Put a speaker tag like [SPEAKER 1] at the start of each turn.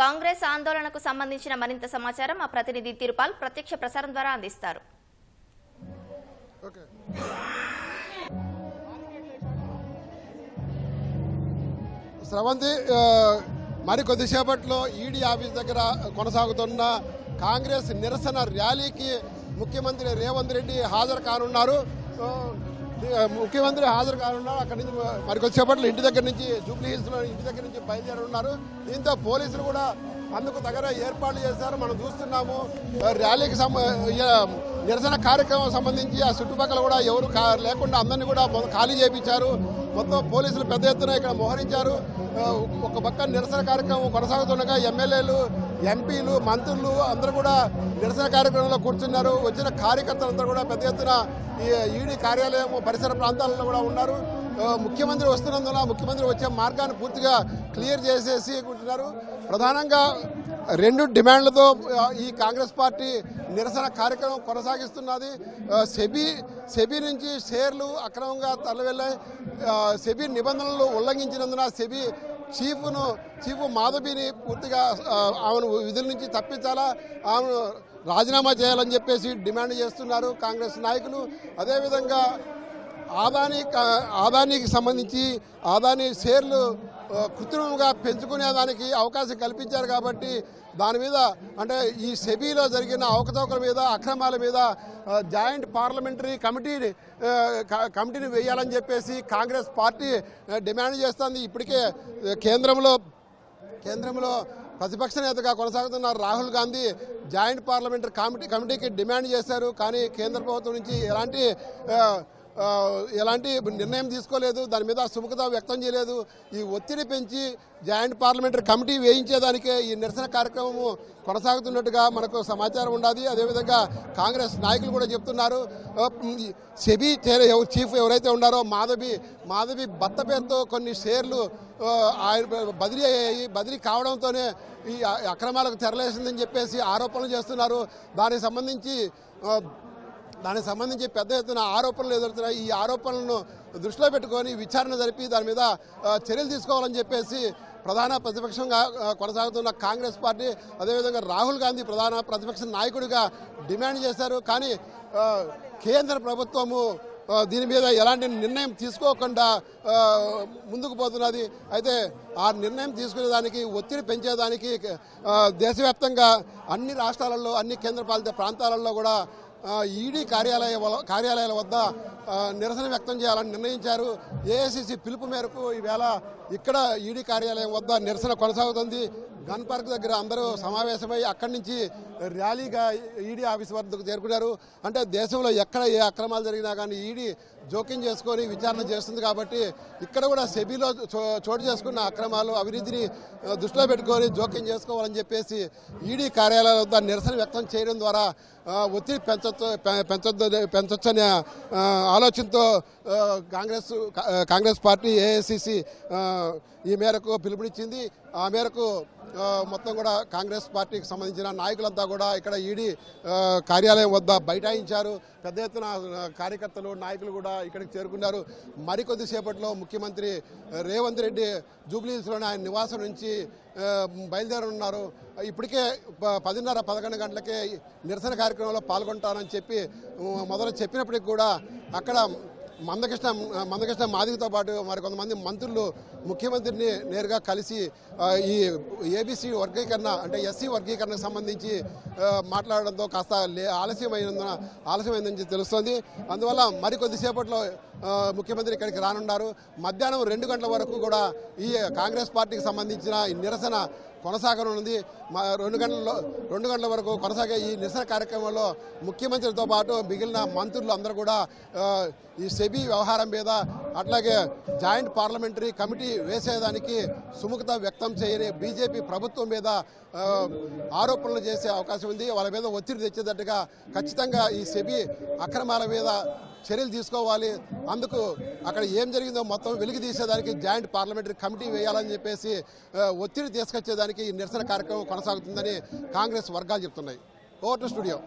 [SPEAKER 1] కాంగ్రెస్ ఆందోళనకు సంబంధించిన మరింత సమాచారం మా ప్రతినిధి తిరుపాల్ ప్రత్యక్ష ప్రసారం ద్వారా అందిస్తారు.
[SPEAKER 2] స్రవంతి మరి కొద్దిసేపట్లో ఈడీ ఆఫీస్ దగ్గర కొనసాగుతున్న కాంగ్రెస్ నిరసన ర్యాలీకి ముఖ్యమంత్రి రేవంత్ రెడ్డి హాజరు కానున్నారు. ముఖ్యమంత్రి హాజరు కానున్నారు. అక్కడి నుంచి మరికొద్దిసేపట్లో ఇంటి దగ్గర నుంచి జూబ్లీ హిల్స్లో ఇంటి దగ్గర నుంచి బయలుదేరి ఉన్నారు. దీంతో పోలీసులు కూడా అందుకు దగ్గర ఏర్పాట్లు చేశారు. మనం చూస్తున్నాము ర్యాలీకి నిరసన కార్యక్రమం సంబంధించి ఆ చుట్టుపక్కల కూడా ఎవరు కా- లేకుండా అందరినీ కూడా ఖాళీ చేయించారు మొత్తం పోలీసులు పెద్ద ఎత్తున ఇక్కడ మోహరించారు. ఒక పక్క నిరసన కార్యక్రమం కొనసాగుతుండగా ఎమ్మెల్యేలు ఎంపీలు మంత్రులు అందరూ కూడా నిరసన కార్యక్రమంలో కూర్చున్నారు. వచ్చిన కార్యకర్తలందరూ కూడా పెద్ద ఎత్తున ఈ ఈడీ కార్యాలయం పరిసర ప్రాంతాలలో కూడా ఉన్నారు. ముఖ్యమంత్రి వస్తున్నందున ముఖ్యమంత్రి వచ్చే మార్గాన్ని పూర్తిగా క్లియర్ చేసేసి కూర్చున్నారు ప్రధానంగా రెండు డిమాండ్లతో ఈ కాంగ్రెస్ పార్టీ నిరసన కార్యక్రమం కొనసాగిస్తున్నది. సెబీ సెబీ నుంచి షేర్లు అక్రమంగా తరలివెళ్ళాయి. ఆ, సెబీ నిబంధనలు ఉల్లంఘించినందున సెబీ చీఫ్ను చీఫ్ మాధవిని పూర్తిగా ఆమెను విధుల నుంచి తప్పించాలా? ఆమెను రాజీనామా చేయాలని చెప్పేసి డిమాండ్ చేస్తున్నారు కాంగ్రెస్ నాయకులు. అదేవిధంగా ఆదాని క- ఆదానికి సంబంధించి ఆదాని షేర్లు కృత్రిమంగా పెంచుకునే దానికి అవకాశం కల్పించారు కాబట్టి దాని మీద అంటే ఈ సెబీలో జరిగిన అవకతవకల మీద అక్రమాల మీద జాయింట్ పార్లమెంటరీ కమిటీని కమిటీని వేయాలని చెప్పేసి కాంగ్రెస్ పార్టీ డిమాండ్ చేస్తుంది. ఇప్పటికే కేంద్రంలో కేంద్రంలో ప్రతిపక్ష నేతగా కొనసాగుతున్న Rahul Gandhi joint parliamentary committee కమిటీకి డిమాండ్ చేశారు. కానీ కేంద్ర ప్రభుత్వం నుంచి ఎలాంటి ఎలాంటి నిర్ణయం తీసుకోలేదు. దాని మీద సుముఖత వ్యక్తం చేయలేదు. ఈ ఒత్తిడి పెంచి జాయింట్ పార్లమెంటరీ కమిటీ వేయించేదానికే ఈ నిరసన కార్యక్రమము కొనసాగుతున్నట్టుగా మనకు సమాచారం ఉన్నది అదేవిధంగా కాంగ్రెస్ నాయకులు కూడా చెప్తున్నారు. సెబీ చీఫ్ ఎవరైతే ఉన్నారో మాధవి మాధవి భర్త పేరుతో కొన్ని షేర్లు ఆయన బదిలీ అయ్యాయి. బదిలీ కావడంతోనే ఈ అక్రమాలకు తెరలేసిందని చెప్పేసి ఆరోపణలు చేస్తున్నారు. దానికి సంబంధించి దానికి సంబంధించి పెద్ద ఎత్తున ఆరోపణలు ఎదురుతున్నాయి ఈ ఆరోపణలను దృష్టిలో పెట్టుకొని విచారణ జరిపి దాని మీద చర్యలు తీసుకోవాలని చెప్పేసి ప్రధాన ప్రతిపక్షంగా కొనసాగుతున్న కాంగ్రెస్ పార్టీ అదేవిధంగా రాహుల్ గాంధీ ప్రధాన ప్రతిపక్ష నాయకుడిగా డిమాండ్ చేశారు. కానీ కేంద్ర ప్రభుత్వము దీని మీద ఎలాంటి నిర్ణయం తీసుకోకుండా ముందుకు పోతున్నది. అయితే ఆ నిర్ణయం తీసుకునేదానికి ఒత్తిడి పెంచేదానికి దేశవ్యాప్తంగా అన్ని రాష్ట్రాలలో అన్ని కేంద్రపాలిత ప్రాంతాలలో కూడా ఈడీ కార్యాలయ కార్యాలయాల వద్ద నిరసన వ్యక్తం చేయాలని నిర్ణయించారు. ఏఐసిసి పిలుపు మేరకు ఈవేళ ఇక్కడ ఈడీ కార్యాలయం వద్ద నిరసన కొనసాగుతుంది. గన్ పార్క్ దగ్గర అందరూ సమావేశమై అక్కడి నుంచి ర్యాలీగా ఈడీ ఆఫీస్ వద్దకు చేరుకున్నారు. అంటే దేశంలో ఎక్కడ ఏ అక్రమాలు జరిగినా కానీ ఈడీ జోక్యం చేసుకొని విచారణ చేస్తుంది కాబట్టి ఇక్కడ కూడా సెబీలో చో- చోటు చేసుకున్న అక్రమాలు అవినీతిని దృష్టిలో పెట్టుకొని జోక్యం చేసుకోవాలని చెప్పేసి ఈడీ కార్యాలయాల వద్ద నిరసన వ్యక్తం చేయడం ద్వారా ఒత్తిడి పెంచొచ్చు పెంచొద్దు పెంచొచ్చనే ఆలోచనతో కాంగ్రెస్ కాంగ్రెస్ పార్టీ ఏఐసిసి ఈ మేరకు పిలుపునిచ్చింది. ఆ మేరకు మొత్తం కూడా కాంగ్రెస్ పార్టీకి సంబంధించిన నాయకులంతా కూడా ఇక్కడ ఈడీ కార్యాలయం వద్ద బైఠాయించారు. పెద్ద ఎత్తున కార్యకర్తలు నాయకులు కూడా ఇక్కడికి చేరుకున్నారు. మరికొద్దిసేపట్లో ముఖ్యమంత్రి రేవంత్ రెడ్డి జూబ్లీహిల్స్లోని ఆయన నివాసం నుంచి బయలుదేరనున్నారు. ఇప్పటికే పదిన్నర పదకొండు గంటలకే నిరసన కార్యక్రమంలో పాల్గొంటానని చెప్పి మొదలు చెప్పినప్పటికి కూడా అక్కడ మందకృష్ణ మందకృష్ణ మాదిగతో పాటు మరి కొంతమంది మంత్రులు ముఖ్యమంత్రిని నేరుగా కలిసి ఈ ఏబీసీ వర్గీకరణ అంటే ఎస్సీ వర్గీకరణకు సంబంధించి మాట్లాడడంతో కాస్త లే- ఆలస్యమైనందున ఆలస్యమైందని తెలుస్తోంది. అందువల్ల మరికొద్దిసేపట్లో ముఖ్యమంత్రి ఇక్కడికి రానున్నారు మధ్యాహ్నం రెండు గంటల వరకు కూడా ఈ కాంగ్రెస్ పార్టీకి సంబంధించిన ఈ నిరసన కొనసాగనుంది. మా రెండు గంటల్లో రెండు గంటల వరకు కొనసాగే ఈ నిరసన కార్యక్రమంలో ముఖ్యమంత్రితో పాటు మిగిలిన మంత్రులు అందరూ కూడా ఈ సెబీ వ్యవహారం మీద అట్లాగే జాయింట్ పార్లమెంటరీ కమిటీ వేసేదానికి సుముఖత వ్యక్తం చేయని బీజేపీ ప్రభుత్వం మీద ఆరోపణలు చేసే అవకాశం ఉంది. వాళ్ళ మీద ఒత్తిడి తెచ్చేటట్టుగా ఖచ్చితంగా ఈ సెబీ అక్రమాల మీద చర్యలు తీసుకోవాలి. అందుకు అక్కడ ఏం జరిగిందో మొత్తం వెలికి తీసేదానికి జాయింట్ పార్లమెంటరీ కమిటీ వేయాలని చెప్పేసి ఒత్తిడి తీసుకొచ్చేదానికి ఈ నిరసన కార్యక్రమం కొనసాగుతుందని కాంగ్రెస్ వర్గాలు చెప్తున్నాయి. Over to studio.